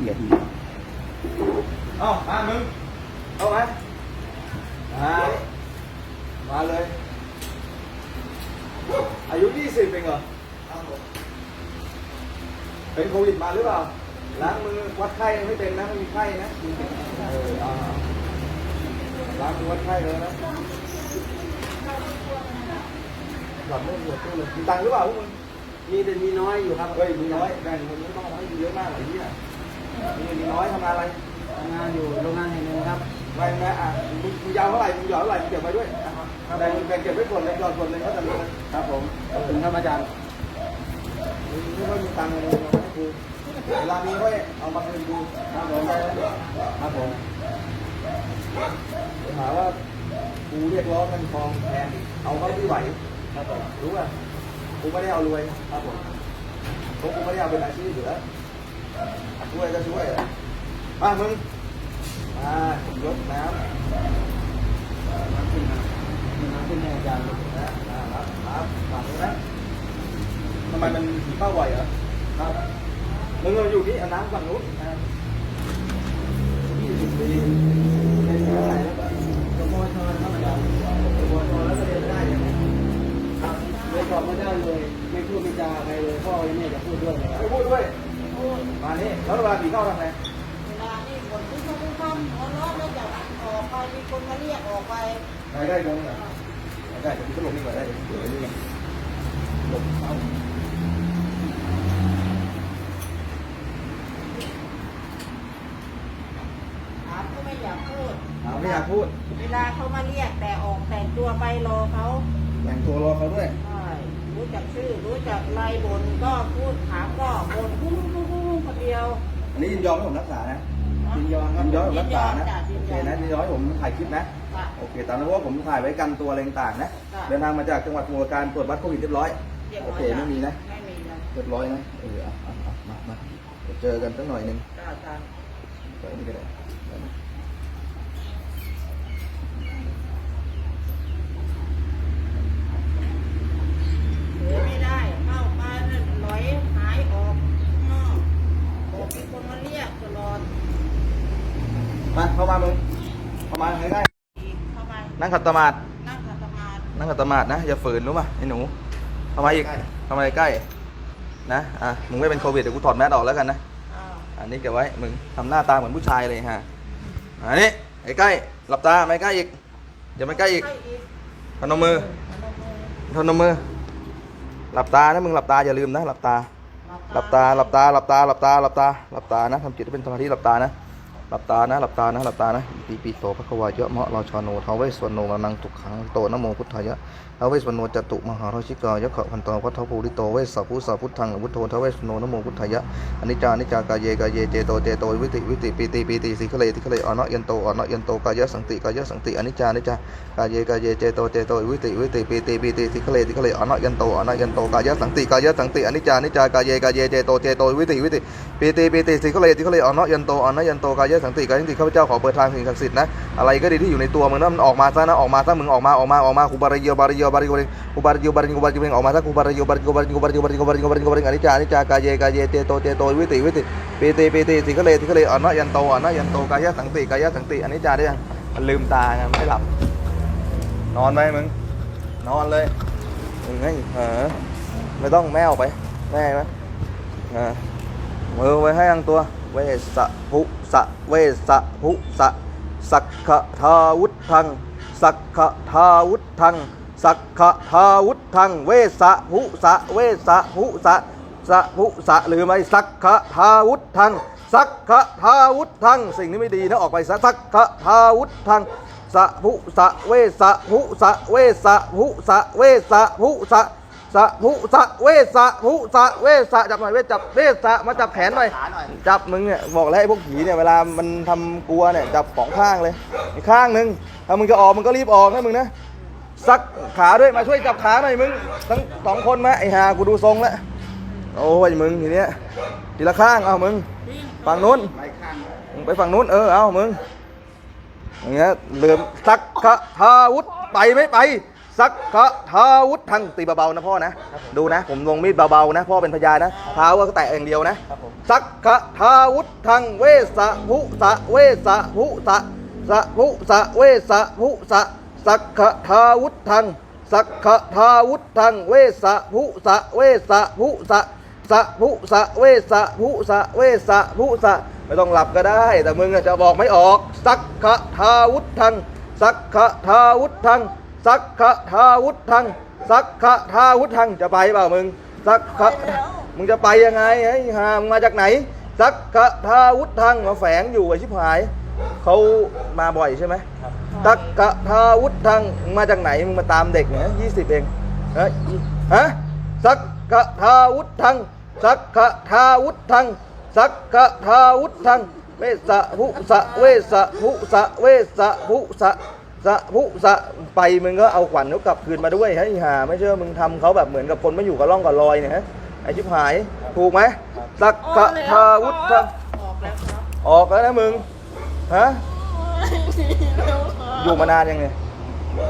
เอียดอีกเอ้ามามึงเอาไหมมามาเลย อายุยี่สิบเองเหรอเป็นโควิดมาหรือเปล่า ล้างมือวัดไข้ไม่เป็นนะไม่มีไข้นะเออเอาล้างมือวัดไข้เลยนะหลับไม่หมดตู้เลยมีตังค์หรือเปล่าพวกมึงมีแต่มีน้อยอยู่ครับ เฮ้ยมีน้อยแบ่งคนนี้ต้องให้เยอะมากเลยเนี่ย มีมีน้อยทำงานอะไรทำงานอยู่โรงงานแห่งหนึ่งครับไม่นะอะมึงมึงยาวเท่าไหร่มึงหยอดเท่าไหร่มึงเก็บไว้ด้วยแบ่งแบ่งเก็บไว้ส่วนหนึ่งหยอดส่วนหนึ่งก็จะมีนะครับผมขอบคุณครับอาจารย์มึงไม่ค่อยมีตังค์เลยเอาให้กูเวลามีก็เอามาคืนกูครับผมครับผมหาว่ากูเรียกร้องเงินทองแทนเอาเขาที่ไหวครับผมรู้ป่ะกูไม่ได้เอารวยครับผมเพราะกูไม่ได้เอาเป็นอาชีพเหลือ ช่วยก็ช่วย มามึง มาผมยกน้ำน้ำขึ้นนะมีน้ำขึ้นให้อาจารย์นะนะครับครับฝากนะทำไมมันผีเข้าบ่อยเหรอครับมึงเราอยู่นี่เอาน้ำฝั่งนู้นยี่สิบปีไม่ใช่อะไรแล้วก็ขโมยทอนครับอาจารย์ปวดคอแล้วก็เดินได้ยังไงครับไม่ตอบไม่ได้เลย ไม่พูดไม่จาใครเลยพ่อยังไม่จะพูดด้วยไม่พูดด้วย มานี่แล้วเวลาผีเข้าทำไงเวลานี่ฝนที่เขาพุ่งข้ามหัวเร้อนแล้วจะออกไปมีคนมาเรียกออกไปได้ได้ตรงนี้ได้เดี๋ยวพี่ก็ลงนี่ก่อนได้เดี๋ยวเดี๋ยวนี่ลงเข้าถามก็ไม่อยากพูดเอาไม่อยากพูดเวลาเขามาเรียกแต่ออกแต่งตัวไปรอเขาแต่งตัวรอเขาด้วยใช่รู้จักชื่อรู้จักลายบนก็พูดถามก็บนพูดพูดพูดคนเดียว อันนี้ยินยอมให้ผมรักษานะยินยอมคยิรับนยอมให้ผมรักษานะยิโอนเคยอมนะยินยอมให้ผมถ่ายคลิปนะค่ะ โอเคตามนั้นเพราะว่าผมถ่ายไว้กันตัวอะไรต่างๆนะค่ะ เดินทางมาจากจังหวัดสมุทรปราการตรวจวัดโควิดเรียบร้อยเรียบโอร้อยเคไม่มีนะไม่มีนะเรียบร้อยนะเออเอาเอาเอามามาเดี๋ยวเจอกันสักหน่อยหนึงจ้าจ้าเดี๋ยวนี่ก็ได้ได้ไหม เหลือไม่ได้เข้ามาเนี่ยลอยหายออกข้างนอกบอกมีคนมาเรียกตลอด มาเข้ามามึงเข้ามาใกล้อีกเข้ามาๆนั่งขัดสมาธินั่งขัดสมาธินั่งขัดสมาธินะอย่าฝืนรู้ป่ะไอ้หนูเข้ามาอีกเข้ามาใกล้ๆนะอะมึงไม่เป็นโควิดเดี๋ยวกูถอดแมสออกแล้วกันนะอ่าอันนี้เก็บไว้มึงทำหน้าตาเหมือนผู้ชายเลยฮะอันนี้ไอ้ใกล้หลับตาไม่ใกล้อีกอย่าไม่ใกล้อีกให้อีกพนมมือพนมมือ หลับตานะมึงหลับตาอย่าลืมนะหลับตาหลับตาหลับตาหลับตาหลับตาหลับตาหลับตานะทำจิตให้เป็นสมาธิหลับตานะ หลับตานะหลับตานะหลับตานะปีปีโตพระควายเยอะเมาะราชาโนทาวเวสวรรณโนระนังตุกขังโตนโมพุทธายะทาวเวสวรรณโนจตุมหาราชิกายะขะพันตาวัฏภูริโตเวสสัพพุสัพพุทธังอวุฒโธทาวเวสวรรณโนนโมพุทธายะอนิจจานิจจากายเยกายเยเจโตเจโตวิติวิติปีติปีติสิขเลสิขเลอนะยันโตอนะยันโตกายะสังติกายะสังติอนิจจานิจจากายเยกายเยเจโตเจโตวิติวิติปีติปีติสิขเลสิขเลอนะยันโตอนะยันโตกายะสังติกายะสังติอนิจจานิจจากายเยกายเยเจโตเจโตวิติวิติปีติปีติสิขเลสิขเลอนะยันโตอนะยันโตกายะสังติกายสังติข้าพเจ้าขอเปิดทางสิ่งศักดิ์สิทธิ์นะอะไรก็ดีที่อยู่ในตัวมึงนะมันออกมาซะนะออกมาซะมึงออกมาออกมาออกมาคุบาริโยบาริโยบาริโยคุบาริโยบาริโยบาริโยออกมาซะคุบาริโยบาริโยบาริโยบาริโยบาริโยบาริโยบาริโยบาริโยอนิจจานิจจากายเยกายเยเจโตเจโตวิติวิติปีติปีติสิขเลสิขเลอนะยันโตอนะยันโตกายะสังติกายะสังติอนิจจาได้ยังมันลืมตาไงไม่หลับ นอนไหมมึงนอนเลยมึงไงเออไม่ต้องแมวไปแม่ไหมเออมือไว้ให้ยังตัว เวสะภุสะเวสะภุสะสักขทาวุธัง สักขทาวุธัง สักขทาวุธัง เวสะภุสะเวสะภุสะสะภุสะหรือไม่สักขทาวุธัง สักขทาวุธัง สิ่งนี้ไม่ดีนะออกไปซะสักขทาวุธังสะภุสะเวสะภุสะเวสะภุสะเวสะภุสะ สะภุสะเวสะภุสะเวสะจับหน่อยเวสจับเวสะมาจับแขนหน่อยจับมึงเนี่ยบอกแล้วไอ้พวกผีเนี่ยเวลามันทำกลัวเนี่ยจับสองข้างเลยอีกข้างหนึ่งถ้ามึงจะออกมึงก็รีบออกนะมึงนะซักขาด้วยมาช่วยจับขาหน่อยมึงทั้งสองคนไหมไอ้หากูดูทรงแล้วโอ้ยมึงทีเนี้ยทีละข้างเอามึงฝั่งนู้นมึงไปฝั่งนู้นเออเอามึงอย่างเงี้ยเลื่อมสักขะทาวุธไปไม่ไป สักขะทาวุธทางตีเบาๆนะพ่อนะ ดูนะ ผมลงมีดเบาๆนะ พ่อเป็นพยานนะเท้าก็แตะอย่างเดียวนะ สักขะทาวุธังเวสะภุสะเวสะภุสะสะภุสะเวสะภุสะสักขะทาวุธังสักขะทาวุธังเวสะภุสะเวสะภุสะสะภุสะเวสะภุสะเวสะภุสะไม่ต้องหลับก็ได้ แต่มึงอะจะบอกไม่ออก สักขะทาวุธังสักขะทาวุธัง สักขะทาวุธังสักขะทาวุธังจะไปเปล่ามึงสักขะมึงจะไปยังไงไอ้ห่ามึงมาจากไหนสักกะทาวุฒทังมาแฝงอยู่ไอ้ชิบหายเขามาบ่อยใช่ไหมสักกะทาวุฒทังมาจากไหนมึงมาตามเด็กเนี่ยยี่สิบเองเฮ้ยฮะสักกะทาวุฒทังสักกะทาวุฒทังสักกะทาวุฒทังเวสะภุสะเวสะภุสะเวสะภุสะ สะภุสะไปมึงก็เอาขวัญเขากลับคืนมาด้วยให้ยห่าไม่เชื่อมึงทำเขาแบบเหมือนกับคนไม่อยู่กับร่องกับรอยเนี่ยฮะไอชิบหายถูกไหมสักกะทาวุฒังออกแล้วครับออกแล้วนะมึงฮะอยู่มานานยังไงก็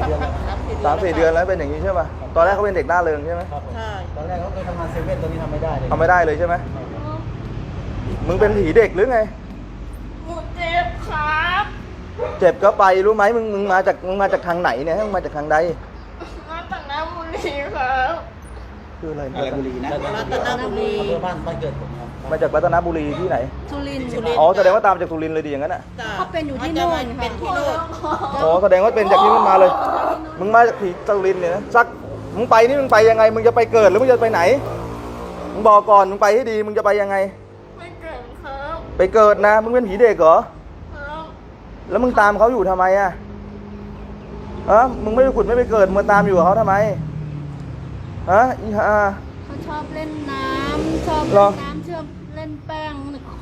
สักพักครับสามสี่เดือนแล้วเป็นอย่างนี้ใช่ป่ะตอนแรกเขาเป็นเด็กหน้าเริงใช่ไหมครับผมใช่ตอนแรกเขาเคยทำงานเซเว่นตอนนี้ทำไม่ได้เลยทำไม่ได้เลยใช่ไหมมึงเป็นผีเด็กหรือไง หนูเจ็บครับ เจ็บก็ไปรู้ไหมมึงมึงมาจากมึงมาจากทางไหนเนี่ยมึงมาจากทางใดมาจากน้ำบุรีครับคืออะไรอะไรบุรีนะรัตนบุรีอำเภอบ้านบ้านเกิดผมครับมาจากรัตนบุรีที่ไหนสุรินทร์สุรินทร์อ๋อแสดงว่าตามจากสุรินทร์เลยดีอย่างนั้นอะจ้ะเขาเป็นอยู่ที่โน่นเป็ค่ะนที่โน่นอ๋อแสดงว่าเป็นจากที่นู่นมาเลย มึงมาจากผีสุรินทร์เนี่ยนะสักมึงไปนี่มึงไปยังไง มึงจะไปเกิดหรือมึงจะไปไหนมึงบอกก่อนมึงไปให้ดีมึงจะไปยังไงไม่เกิดครับไปเกิดนะ มึงเป็นผีเด็กเหรอครับ แล้วมึงตามเขาอยู่ทำไมอะฮะมึงไม่ไปขุดไม่ไปเกิดมึงตามอยู่กับเขาทำไมฮะอีห่าเขาชอบเล่นน้ำชอบเหรเล่อนน้ำเชื่อมเล่นแป้ง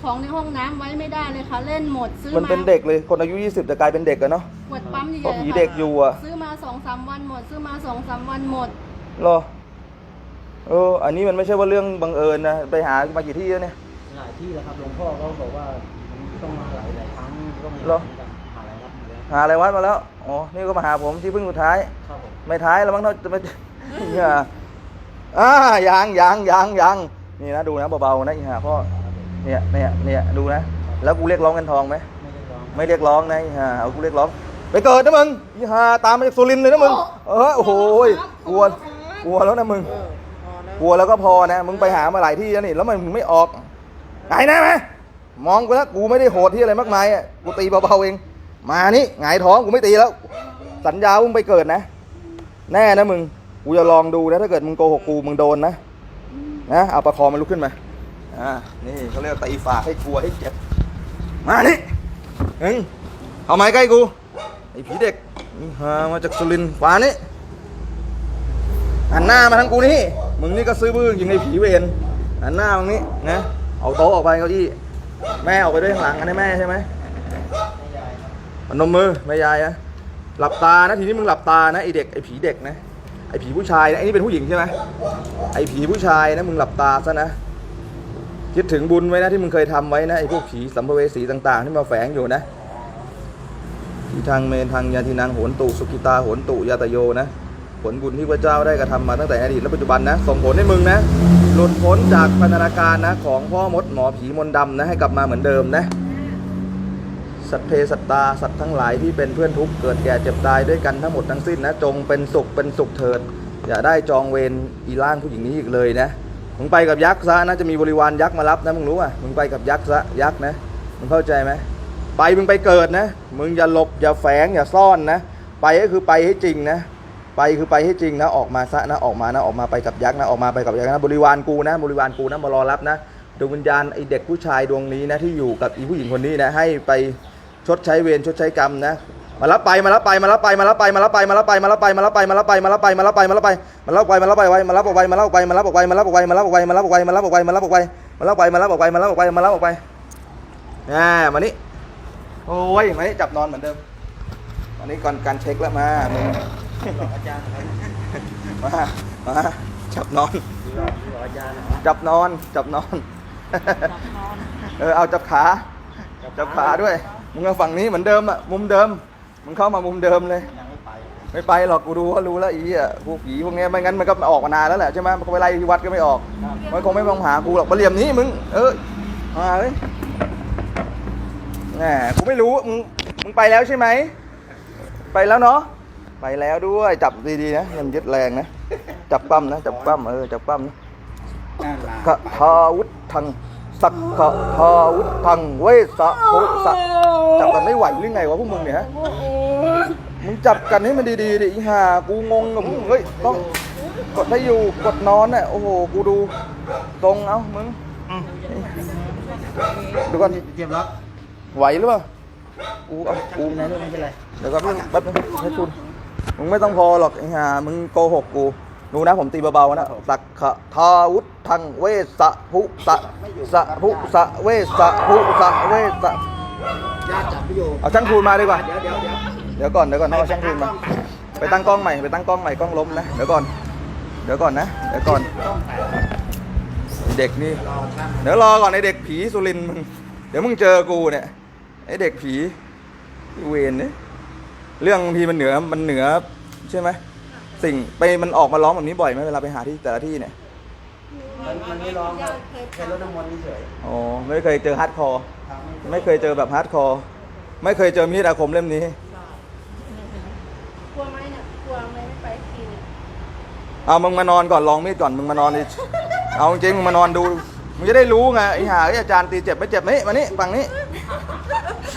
ของในห้องน้ำไว้ไม่ได้เลยค่ะเล่นหมดซื้อมันมาเป็นเด็กเลยคนอายุ 20จะกลายเป็นเด็กอะเนาะขวดปั๊มใหญ่เพราะๆผีค่ะเด็กอยู่อะซื้อมาสองสามวันหมด ซื้อมาสองสามวันหมดเหรอเอออันนี้มันไม่ใช่ว่าเรื่องบังเอิญนะไปหามากี่ที่แล้วเนี่ยหลายที่แล้วครับหลวงพ่อเขาบอกว่ามันต้องมาหลายหลายครั้งก็มาเหาอะไรวัดมาแล้วอ๋อนี่ก็มาหาผมที่เพิ่งสุดท้าย ครับผมไม่ท้ายแล้วมั้งเนาะจะไม่เนี่ยอ่ายังยังยังยังนี่นะดูนะเบาๆนะอีห่าพ่อเนี่ยเนี่ยเนี่ยดูนะ แล้วกูเรียกร้องเงินทองไหมไม่ได้ลองไม่เรียกร้องนะอีห่าเอากูเรียกร้อง ไปเกิดนะมึงอีห่าตามมาจากสุรินทร์เลยนะมึงเออโอ้โหยกลัวกลัวแล้วนะมึงเออพอแล้วกลัวแล้วก็พอนะมึงไปหามาหลายที่แล้วนี่แล้วมันมึงไม่ออกไงนะไหมมองกูแล้วกูไม่ได้โหดที่อะไรมากมายอะกูตีเบาๆเอง มานี่หงายท้องกูไม่ตีแล้ว สัญญาว่ามึงไปเกิดนะ แน่นะมึง กูจะลองดูนะ ถ้าเกิดมึงโกหกกูมึงโดนนะ นะ เอาประคองมันลุกขึ้นมา อ่า นี่เขาเรียกว่าตีฝากให้กลัวให้เจ็บ มานี่เอ็งเอาไม้ใกล้กู ไอ้ผีเด็กหามาจากสุรินทร์ขวานี่หันหน้ามาทางกูนี่ มึงนี่ก็ซื้อบื้อยิงไอ้ผีเวรหันหน้ามึงนี่นะ เอาโต๊ะออกไปเก้าอี้ แม่ออกไปด้วยข้างหลังอันนี้แม่ใช่ไหม นมมือแม่ยายนะหลับตานะทีนี้มึงหลับตานะไอเด็กไอผีเด็กนะไอผีผู้ชายนะไอนี่เป็นผู้หญิงใช่ไหมไอผีผู้ชายนะมึงหลับตาซะนะคิดถึงบุญไว้นะที่มึงเคยทำไว้นะไอพวกผีสัมภเวสีต่าง ๆ ที่มาแฝงอยู่นะทีทางเมนทางยาทินังโหนตุสุกิตาโหนตุยาตโยนะผลบุญที่พระเจ้าได้กระทำมาตั้งแต่อดีตและปัจจุบันนะส่งผลให้มึงนะ หลุดพ้นจากพันธนาการนะของพ่อมดหมอผีมนดำนะให้กลับมาเหมือนเดิมนะ สัตเพสัตตาสัตว์ทั้งหลายที่เป็นเพื่อนทุกข์เกิดแก่เจ็บตายด้วยกันทั้งหมดทั้งสิ้นนะจงเป็นสุขเป็นสุขเถิด อย่าได้จองเวรอีร่างผู้หญิงนี้อีกเลยนะมึงไปกับยักษ์ซะนะจะมีบริวารยักษ์มารับนะมึงรู้ป่ะมึงไปกับยักษ์ซะยักษ์นะมึงเข้าใจไหมไปมึงไปเกิดนะ มึงอย่าหลบอย่าแฝงอย่าซ่อนนะ ไปก็คือไปให้จริงนะ ไปคือไปให้จริงนะออกมาซะนะออกมานะออกมาไปกับยักษ์นะออกมาไปกับยักษ์นะบริวารกูนะบริวารกูนะมารอรับนะดวงวิญญาณไอเด็กผู้ชายดวงนี้นะที่อยู่กับอีผู้หญิงคนนี้นะให้ไป ชดใช้เวรชดใช้กรรมนะมารับไปมารับไปมารับไปมารับไปมารับไปมารับไปมารับไปมารับไปมารับไปมารับไปมารับไปมารับไปมารับไปมารับไปไว้มารับออกไปมารับออกไปมารับออกไปมารับออกไปมารับออกไปมารับออกไปมารับออกไปมารับออกไปมารับออกไปมารับออกไปมารับออกไปมารับออกไปอ่ามานี่โอ้ยมานี่จับนอนเหมือนเดิมอันนี้ก่อนการเช็คแล้วมามึงอาจารย์อะไรนะมามาจับนอนดูหล่อดูหล่ออาจารย์นะครับจับนอนจับนอน เออเอาจับขา จับขาด้วย มึงเอาฝั่งนี้เหมือนเดิมอะมุมเดิม มึงเข้ามามุมเดิมเลยยังไม่ไปไม่ไปหรอกกูดูว่ารู้แล้วอีอะพวกผีพวกเนี้ยไม่งั้นมันก็ออกมานานแล้วแหละใช่ไหมมันก็ไปไล่ที่วัดก็ไม่ออก มันคงไม่มองหากูหรอกมาเหลี่ยมนี้มึง เออมาเฮ้ยแหมกูไม่รู้ มึง มึงไปแล้วใช่ไหม ไปแล้วเนาะ ไปแล้วด้วย จับดีๆนะอยังยึดแรงนะ จับปั้มนะ จับปั้มเออ จับปั้มนะนั่นล่ะกะทาวุธัง สักกะทาวุธังเวสะภุสะจับกันไม่ไหวหรือไงวะพวกมึงเนี่ยฮะมึงจับกันให้มันดีๆดิอีห่ากูงงกับมึงเฮ้ยต้องกดให้อยู่กดนอนน่ะโอ้โหกูดูตรงเอ้ามึงดูก่อนเจ็บแล้วไหวหรือเปล่ากูเอากูไหนลูกไม่เป็นไรเดี๋ยวก็แป๊บนึงให้คุณมึงไม่ต้องพอหรอกไอ้ห่ามึงโกหกกู ดูนะผมตีเบาๆนะสักขะทาวุธังเวสะภุสะสะภุสะเวสะภุสะเวสะญาติจับไม่อยู่เอาช่างทูนมาดีกว่า เดี๋ยวเดี๋ยวเดี๋ยวเดี๋ยวก่อนเดี๋ยวก่อนต้องเอาช่างทูนมา ไปตั้งกล้องใหม่ไปตั้งกล้องใหม่กล้องล้มนะเดี๋ยวก่อน เดี๋ยวก่อนนะเดี๋ยวก่อนต้องแตะไอ้เด็กนี่รอช่างเดี๋ยวรอก่อนไอเด็กผีสุรินทร์มึงเดี๋ยวมึงเจอกูเนี่ยไอเด็กผีเวนเนี่ยเรื่องบางทีมันเหนือมันเหนือใช่ไหม สิ่งไปมันออกมาร้องแบบนี้บ่อยไหมเวลาไปหาที่แต่ละที่เนี่ยมันมันไม่ร้องครับแค่รถน้ำมันต์เฉยอ๋อไม่เคยเจอฮาร์ดคอร์ๆครับไม่เคยเจอแบบฮาร์ดคอร์ไม่เคยเจอมีดอาคมเล่มนี้ กลัวไหมเนี่ยกลัวไหมไม่ไปทีเนี่ยเอามึงมานอนก่อนลองมีดก่อนมึงมานอนดิเอาจริงๆมึงมานอนดูมึงจะได้รู้ไงไอ้ห่าไอ้อาจารย์ตีเจ็บไม่เจ็บนี่มานี่ฝั่งนี้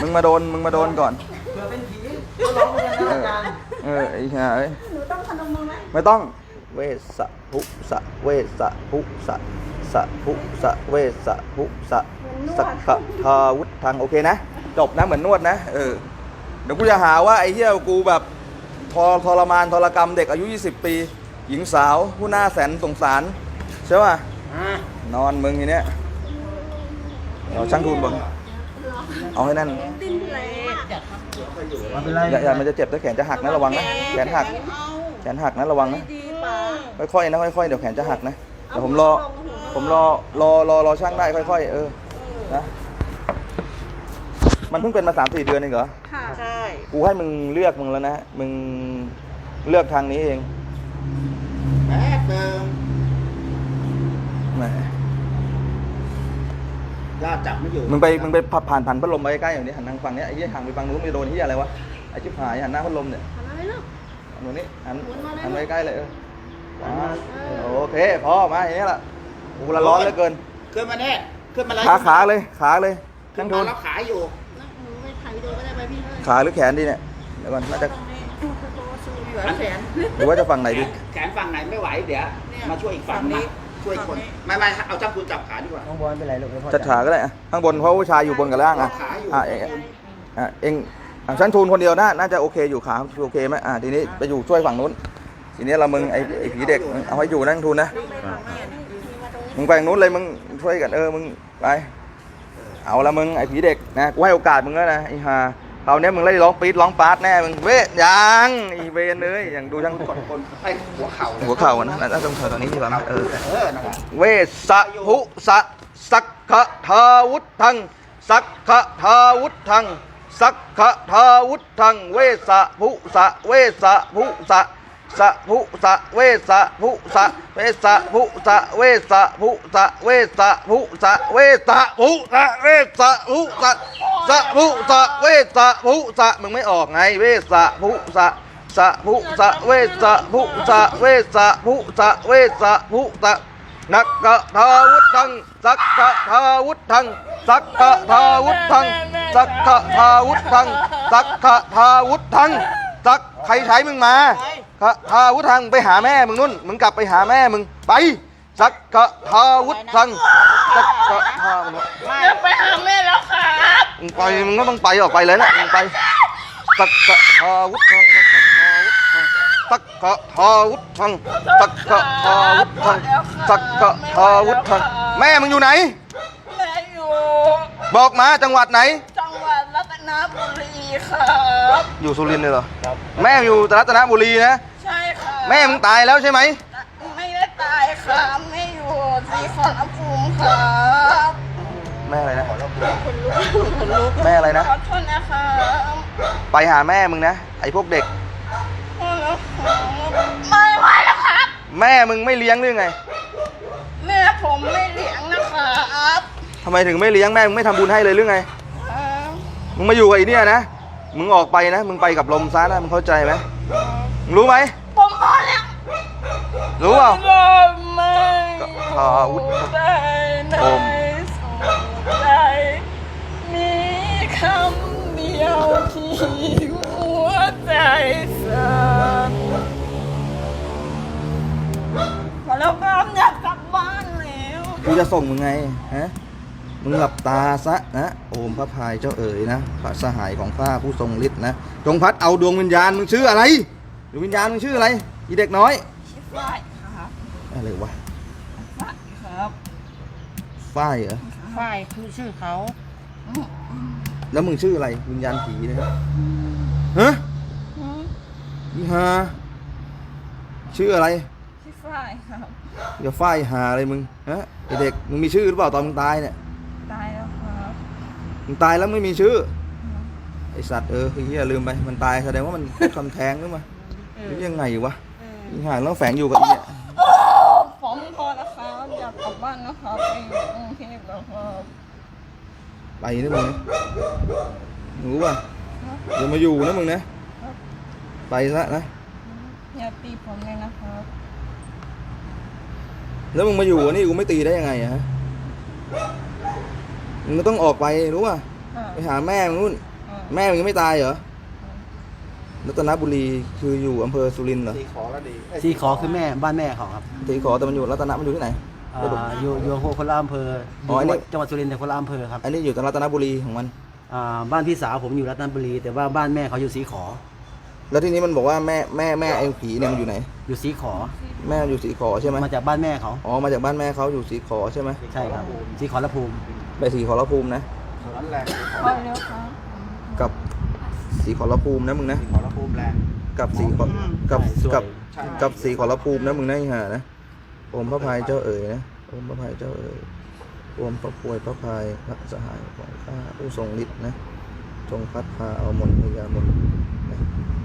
มึงมาโดนมึงมาโดนก่อน เผื่อเป็นผีก็ร้องไม่ได้นะอาจารย์ เออไอ้ห่าเอ้ยหนูต้องพนมมือไหมไม่ต้อง เวสะภุสะเวสะภุสะสะภุสะเวสะภุสะสักขะทาวุธังโอเคนะ จบนะเหมือนนวดนะ เออ เดี๋ยวกูจะหาว่าไอ้เหี้ยกูแบบทรทรมานทรกรรมเด็กอายุ 20 ปี หญิงสาวผู้น่าแสนสงสาร ใช่ป่ะอะนอนมึงอย่างเนี้ยเอาช่างทูนบน เอาให้แน่นดิ้นแรงมากไม่เป็นไรอย่าอย่ามันจะเจ็บถ้าแขนจะหักนะระวังนะแขนหัก แขนหักนะระวังนะดีป่ะค่อยๆนะค่อยๆเดี๋ยวแขนจะหักนะเดี๋ยวผมรอ ผมรอรอรอรอช่างได้ค่อย ๆ เออนะมันเพิ่งเป็นมาสามสี่เดือนเองเหรอค่ะใช่กูให้มึงเลือกมึงแล้วนะมึงเลือกทางนี้เองแป๊บเดิมแหม ญาติจับไม่อยู่มึงไปมึงไปผ่านผ่านพัดลมไปใกล้ๆอย่างนี้หันทางฝั่งเนี้ยไอ้เหี้ยห่างไปฝั่งนู้นมึงจะโดนที่อะไรวะไอ้ชิบหายหันหน้าพัดลมเนี่ยทำอะไรลูกอันนู้นนี่หันหมุนมาเลยหันไปใกล้เลยเออมาโอเคพอมาอย่างนี้ยละกูละร้อนเหลือเกินขึ้นมาเนี่ยขึ้นมาเลยขาขาเลยขาเลยขึ้ช่านงมาทุนแล้วขาอยู่นั่งหนูไม่ถ่ายวิดีโอก็ได้ไปพี่เลยขาหรือแขนดีเนี่ยเดี๋ยวก่อนน่าจะเหลือแสนหรือว่าจะฝั่งไหนดีแขนฝั่งไหนไม่ไหวเดี๋ยวเนี่ยมาช่วยอีกฝั่งฝั่งนี้นะ ช่วยคนฝั่งนี้ไม่ไม่เอาช่างคุณจับขาดีกว่าน้องบอลเป็นไรลูกไม่พอจัดขาก็ได้อะข้างบนเพราะผู้ชายอยู่บนกับล่างอะขาอยู่อะเองอะเองอะชั้นทูนคนเดียวน่าน่าจะโอเคอยู่ขาโอเคไหมอะทีนี้ไปอยู่ช่วยฝั่งนู้น ทีนี้เรามึงไอ้ไอ้ผีเด็กเอาให้อยู่นั่งทูนนะมึงไปฝั่งนู้นเลยมึงช่วยกันเออมึงไปเอาละมึงไอ้ผีเด็กนะกูให้โอกาสมึงแล้วนะไอ้ห่า คราวเนี้ยมึงไล่ร้องปี๊ดร้องปาร์ตแน่มึงเว้ยยังอีเวนเลยอย่างดูช่างกดคนไอ้หัวเข่าหัวเข่าอะนะน่าจะต้องเข่าตอนนี้ดีกว่าเออเออนั่นแหละเวสหุสะสักขะทาวุธังสักขะทาวุธังสักขะทาวุธังเวสะภุสะเวสะภุสะ สะภุสะเวสะภุสะเวสะภุสะเวสะภุสะเวสะภุสะเวสะภุสะเวสะภุสะสะภุสะเวสะภุสะมึงไม่ออกไงเวสะภุสะสะภุสะเวสะภุสะเวสะภุสะเวสะภุสะนักกะทาวุธังสักกะทาวุธังสักกะทาวุธังสักกะทาวุธังสักกะทาวุธัง สักใครใช้มึงมาขะทาวุธังไปหาแม่มึงนุ่น มึงกลับไปหาแม่มึงไปสักกะทาวุธังสักกะทาวุธังจะไปหาแม่แล้วครับมึงไปมึงก็ต้องไปออกไปเลยนะมึงไปสักกะทาวุธังสักกะทาวุธังสักกะทาวุธังสักกะทาวุธังแม่มึงอยู่ไหนแม่อยู่บอกมาจังหวัดไหนจังหวัดรัต นบุรีครับ อยู่สุรินทร์เลยเหรอ แม่อยู่รัตนบุรีนะ ใช่ค่ะแม่มึงตายแล้วใช่ไหม ไม่ได้ตายครับไม่อยู่สีขอรภูมิครับแม่อะไรนะแม่อะไรนะ ขอโทษนะครับไปหาแม่มึงนะ ไอ้พวกเด็กพอแล้วไม่ไหวแล้วครับ แม่มึงไม่เลี้ยงหรือไงแม่ผมไม่เลี้ยงนะครับทำไมถึงไม่เลี้ยงแม่มึงไม่ทำบุญให้เลยหรือไงเอ่อ มึงมาอยู่กับไอ้เนี่ยนะ มึงออกไปนะ มึงไปกับลมซะนะ มึงเข้าใจไหมมึงรู้ไหม ผมพอแล้วรู้เปล่าก็ไม่ก็พาวุธได้ในโอมสุดใจมีคำเดียวที่หัวใจสั่นพอแล้วครับอยากกลับบ้านแล้ว กูจะส่งมึงไง ฮะ มึงหลับตาซะนะ โอมพระพายเจ้าเอ๋ยนะพระสหายของข้าผู้ทรงฤทธิ์นะ จงพัดเอาดวงวิญญาณมึงชื่ออะไร ดวงวิญญาณมึงชื่ออะไร อีเด็กน้อยชิฟ้ายครับอะไรวะฟ้ายครับฝ้ายเหรอฝ่ายคือชื่อเขา แล้วมึงชื่ออะไร วิญญาณผีเนะฮะอีฮาชื่ออะไรชิฟ้ายครับอย่าฝ้ายหาอะไรมึง ฮะไอเด็ก มึงมีชื่อหรือเปล่าตอนมึงตายเนี่ย ตายแล้วครับ มึงตายแล้วไม่มีชื่อไอสัตว์เออไอ้เหี้ยลืมไปมันตายแสดงว่ามันทำแท้งหรือมาหรือยังไงวะอีห่าแล้วแฝงอยู่กับอีเนี่ยผมพอแล้วครับอยากกลับบ้านนะครับไปอยู่กรุงเทพแล้วครับไปนะมึงนะรู้ป่ะอย่ามาอยู่นะมึงนะไปซะนะอย่าตีผมเลยนะครับ แล้วมึงมาอยู่นี่กูไม่ตีได้ยังไงอะฮะ มึงก็ต้องออกไปรู้ป่ะอ่าไปหาแม่มึงนู่น อ่าแม่มึงยังไม่ตายเหรอรัตนบุรีคืออยู่อำเภอสุรินทร์เหรอสีขอแล้วดีสีขอคือแม่บ้านแม่เขาครับตีขอแต่มันอยู่รัตนมันอยู่ที่ไหน อ่าอยู่อยู่คนละอำเภอออ๋อยู่อันนี้จังหวัดสุรินทร์แต่คนละอำเภอครับอันนี้อยู่ตรัตนบุรีของมัน อ่าบ้านพี่สาวผมอยู่รัตนบุรี แต่ว่าบ้านแม่เขาอยู่สีขอแล้วที่นี้มันบอกว่าแม่แม่แม่ไอ้ผีเนี่ยมันอยู่ไหน อยู่สีขอแม่อยู่สีขอใช่ไหมมาจากบ้านแม่เขาอ๋อมาจากบ้านแม่เขาอยู่สีขอใช่ไหมใช่ครับสีขอละภูมิ ไปสีขอรภูมินะ ร้อนแรงพอแล้วครับกับสีขอรภูมินะมึงนะสีขอระภูมิแรง กับสีขอกับใช่สวย กับใช่ กับสีขอรภูมินะมึงนะไอ้ห่านะโอมพระพายเจ้าเอ๋ยนะโอมพระพายเจ้าเอ๋ยโอมพระพวยพระพายพระสหายของข้าผู้ทรงฤทธิ์นะจงพัดพาเอามนต์พยามนต์นะ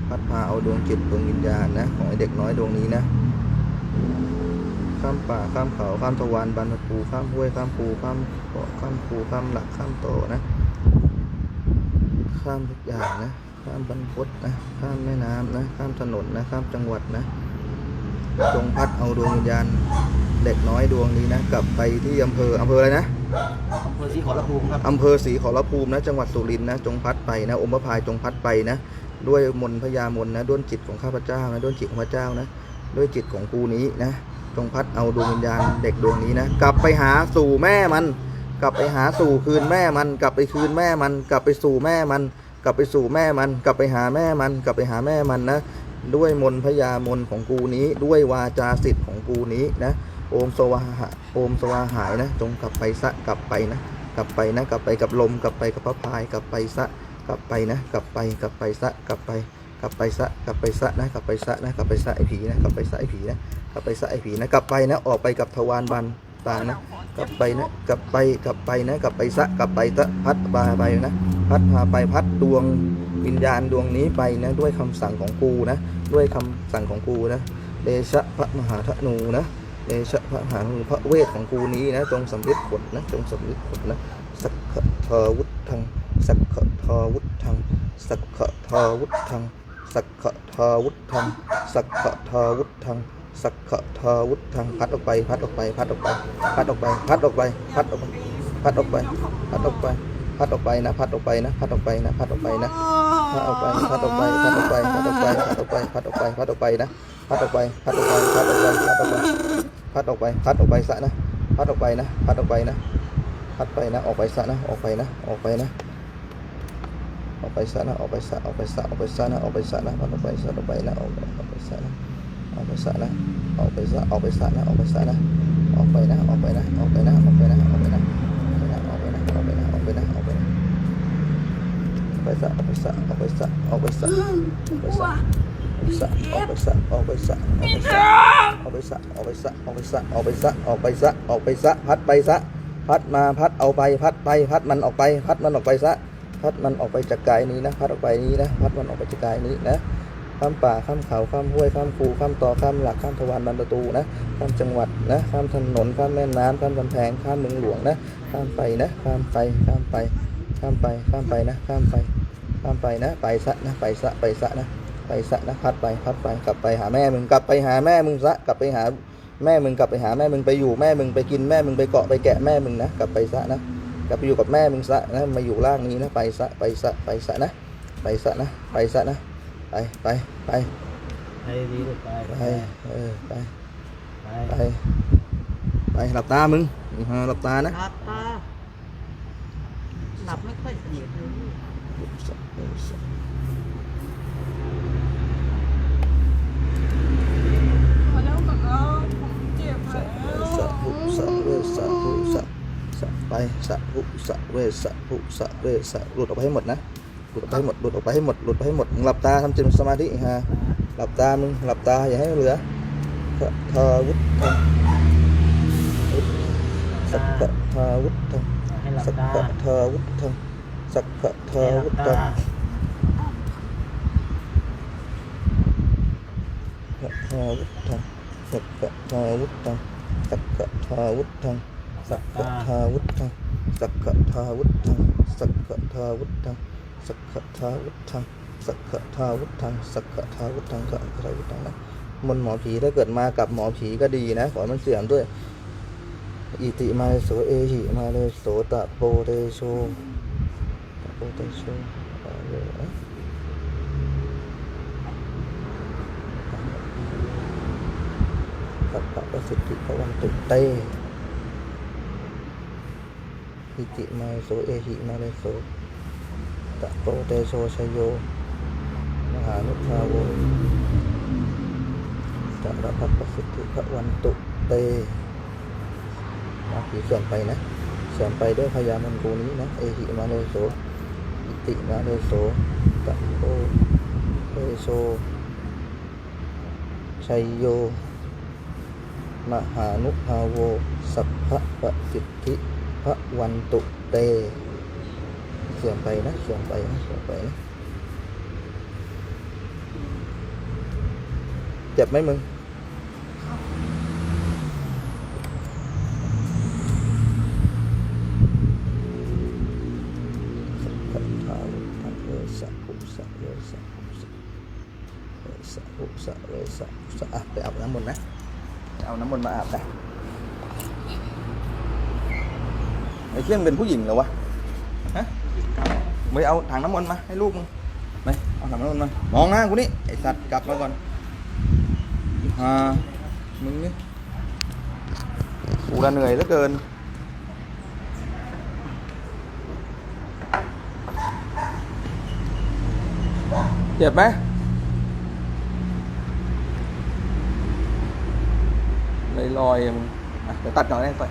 พัดพาเอาดวงจิตดวงวิญญาณนะของไอเด็กน้อยดวงนี้นะ ข้ามป่าข้ามเขาข้ามตะวันบรรพภูข้ามห้วยข้ามภูข้ามเกาะข้ามภูข้ามหลักข้ามโตนะ ข้ามทุกอย่างนะ ข้ามบรรพตนะ ข้ามแม่น้ำนะ ข้ามถนนนะ ข้ามจังหวัดนะ จงพัดเอาดวงวิญญาณเด็กน้อยดวงนี้นะ กลับไปที่อำเภออำเภออะไรนะอำเภอสีขอละภูมิครับอำเภอศรีขอรภูมินะ จังหวัดสุรินทร์นะ จงพัดไปนะอมพระพายจงพัดไปนะ ด้วยมนต์พญามนต์นะ ด้วยจิตของข้าพเจ้านะ ด้วยจิตของพระเจ้านะ ด้วยจิตของกูนี้นะ จงพัดเอาดวงวิญญาณเด็กดวงนี้นะ กลับไปหาสู่แม่มัน กลับไปหาสู่คืนแม่มัน กลับไปคืนแม่มัน กลับไปสู่แม่มัน กลับไปสู่แม่มัน กลับไปหาแม่มัน กลับไปหาแม่มันนะ ด้วยมนพญามนของกูนี้ ด้วยวาจาสิทธิ์ของกูนี้นะโอมสวาหะโอมสวาหายนะ จงกลับไปซะกลับไปนะ กลับไปนะ กลับไปกับลม กลับไปกับพระพาย กลับไปซะ กลับไปนะ กลับไป กลับไปซะ กลับไป กลับไปซะกลับไปซะนะกลับไปซะนะกลับไปซะไอผีนะกลับไปซะไอผีนะกลับไปซะไอผีนะกลับไปนะออกไปกับทวารบันตานะกลับไปนะกลับไปกลับไปนะกลับไปซะกลับไปซะพัดพาไปนะพัดพาไปพัดดวงวิญญาณดวงนี้ไปนะด้วยคำสั่งของกูนะด้วยคำสั่งของกูนะเดชะพระมหาธนูนะเดชะพระมหาธนูพระเวทของกูนี้นะจงสำลิดผลนะจงสำลิดผลนะสักขทวุธังสักขทวุธังสักขทวุธัง สักขะทอวุธังสักขะทอวุธังสักขะทอวุธังพัดออกไปพัดออกไปพัดออกไปพัดออกไปพัดออกไปพัดออกไปพัดออกไปพัดออกไปพัดออกไปนะพัดออกไปนะพัดออกไปนะพัดออกไปนะพัดออกไปพัดออกไปพัดออกไปพัดออกไปพัดออกไปพัดออกไปพัดออกไปนะพัดออกไปพัดออกไปพัดออกไปพัดออกไปพัดออกไปพัดออกไปซะนะพัดออกไปนะพัดออกไปนะพัดไปนะออกไปซะนะออกไปนะออกไปนะ ออกไปซะนะออกไปซะออกไปซะออกไปซะนะออกไปซะนะพัดออกไปซะออกไปนะออกไปออกไปซะนะออกไปซะนะออกไปซะออกไปซะนะออกไปซะนะออกไปนะออกไปนะออกไปนะออกไปนะออกไปนะออกไปนะออกไปนะออกไปนะออกไปนะออกไปนะออกไปซะออกไปซะออกไปซะออกไปซะออกไปซะออกไปซะออกไปซะออกไปซะออกไปซะออกไปซะออกไปซะออกไปซะออกไปซะออกไปซะพัดไปซะพัดมาพัดเอาไปพัดไปพัดมันออกไป พัดมันออกไปซะ พัดมันออกไปจากกายนี้นะพัดออกไปนี้นะพัดมันออกไปจากกายนี้นะข้ามป่าข้ามเขาข้ามห้วยข้ามภูข้ามต่อข้ามหลักข้ามทวารบันประตูนะข้ามจังหวัดนะข้ามถนนข้ามแม่น้ำข้ามกำแพงข้ามเมืองหลวงนะข้ามไปนะข้ามไปข้ามไป ข้ามไปข้ามไปนะข้ามไป ข้ามไปนะไปซะนะไปซะไปซะนะไปซะนะพัดไปพัดไปกลับไปหาแม่มึงกลับไปหาแม่มึงซะกลับไปหาแม่มึงกลับไปหาแม่มึงไปอยู่แม่มึงไปกินแม่มึงไปเกาะไปแกะแม่มึงนะกลับไปซะนะ กลับไปอยู่กับแม่มึงซะนะมาอยู่ร่างนี้นะไปซะไปซะไปซะนะไปซะนะไปซะนะไปไปไปไปดีลูกไปไปเออไปไปไปไปหลับตามึงอือฮะหลับตานะหลับตาหลับไม่ค่อยสนิทเลยพอแล้วกับเราผมเจ็บแล้วสะหุสะเวสะหุ สะไปสะหุสะเวสะหุสะเวสะหลุดออกไปให้หมดนะหลุดออกไปให้หมดหลุดออกไปให้หมดหลุดไปให้หมดหลับตาทำจิตสมาธิฮะหลับตามึงหลับตาอย่าให้เหลือพระทาวุฒิสักพระทาวุฒิให้หลับสักพระทาวุฒิสักพระทาให้หลับวุฒิตาสักพระทาวุฒิสักพระทาวุฒิสักพระทาวุฒิ สักพระทาวุฒิสักพระทาวุฒิสักพระทาวุฒิสักพระทาวุฒิสักพระทาวุฒิสักพระทาวุฒิสักพระทาวุฒินะมน์หมอผีถ้าเกิดมากับหมอผีก็ดีนะ ขอให้มันเสื่อมด้วย อิติมาโสเอหิมาเลโสตะโปเตโชตะโปเตโชอะเรอะสัพพะประสิทธิพระวันตุเต อิติมาโสเอหิมาเลโสตะโปเตโชชยโย มหานุภาโวจักรพรรดิปสิทธิพระวันตุเตนะผีเสื่อมไปนะเสื่อมไปด้วยพยามันกูนี้นะ เอหิมาเลโสอิติมาเลโสตะโอเอโซชัยโย มหานุภาโว สัพพะปสิทธิ วันตุเตเสื่อมไปนะเสื่อมไปนะเสื่อมไปนะเจ็บไหมมึงสะทาวุสะภุสะเวสะภุสะเวสะภุสะเวสะภุสะอะไปอาบน้ำมนต์นะ เอาน้ำมนต์มาอาบนะไอ้ เพื่อนเป็นผู้หญิงเหรอวะฮะไปเอาถังน้ำมนต์มาให้ลูกมึงไปเอาถังน้ำมนต์มามองหน้ากูนี่ไอ้สัตว์กลับมาก่อนฮ่ามึงนี่กูละเหนื่อยเหลือเกินเจ็บไหมลอยลอยๆมึงเดี๋ยวตัดก่อนได้ต่อย